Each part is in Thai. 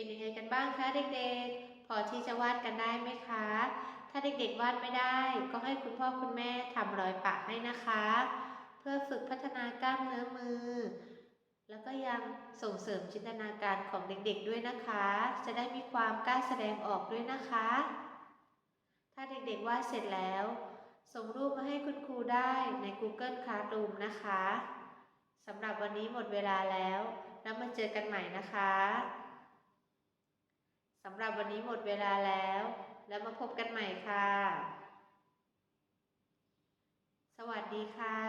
เป็นยังไงกันบ้างคะเด็กๆ พอที่จะวาดกันได้ไหมคะ ถ้าเด็กๆวาดไม่ได้ ก็ให้คุณพ่อคุณแม่ทำรอยปะให้นะคะ เพื่อฝึกพัฒนากล้ามเนื้อมือ แล้วก็ยังส่งเสริมจินตนาการของเด็กๆด้วยนะคะ จะได้มีความกล้าแสดงออกด้วยนะคะ ถ้าเด็กๆวาดเสร็จแล้ว ส่งรูปมาให้คุณครูได้ใน Google Classroom นะคะสำหรับวันนี้หมดเวลาแล้ว แล้วมาเจอกันใหม่นะคะ สำหรับวันนี้หมดเวลาแล้ว แล้วมาพบกันใหม่ค่ะ สวัสดีค่ะ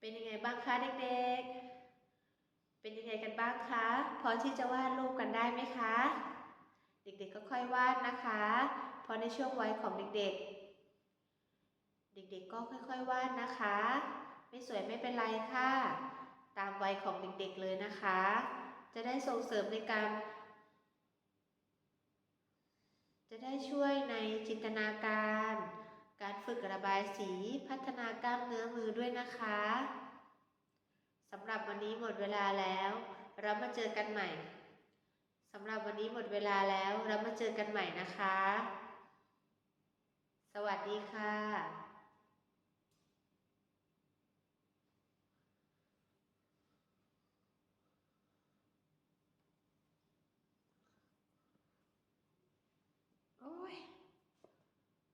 เป็นยังไงบ้างคะเด็กๆ เป็นยังไงกันบ้างคะ พอที่จะวาดรูปกันได้ไหมคะ เด็กๆก็ค่อยวาดนะคะ เพราะในช่วงวัยของเด็กๆ ด็กๆก็ค่อยๆวาดนะคะ ไม่สวยไม่เป็นไรค่ะ ตามวัยของเด็กๆเลยนะคะ จะได้ส่งเสริมในการ จะได้ช่วยในจินตนาการ การฝึกระบายสีพัฒนากล้ามเนื้อมือด้วยนะคะสำหรับวันนี้หมดเวลาแล้ว เรามาเจอกันใหม่สำหรับวันนี้หมดเวลาแล้วเรามาเจอกันใหม่นะคะ สวัสดีค่ะ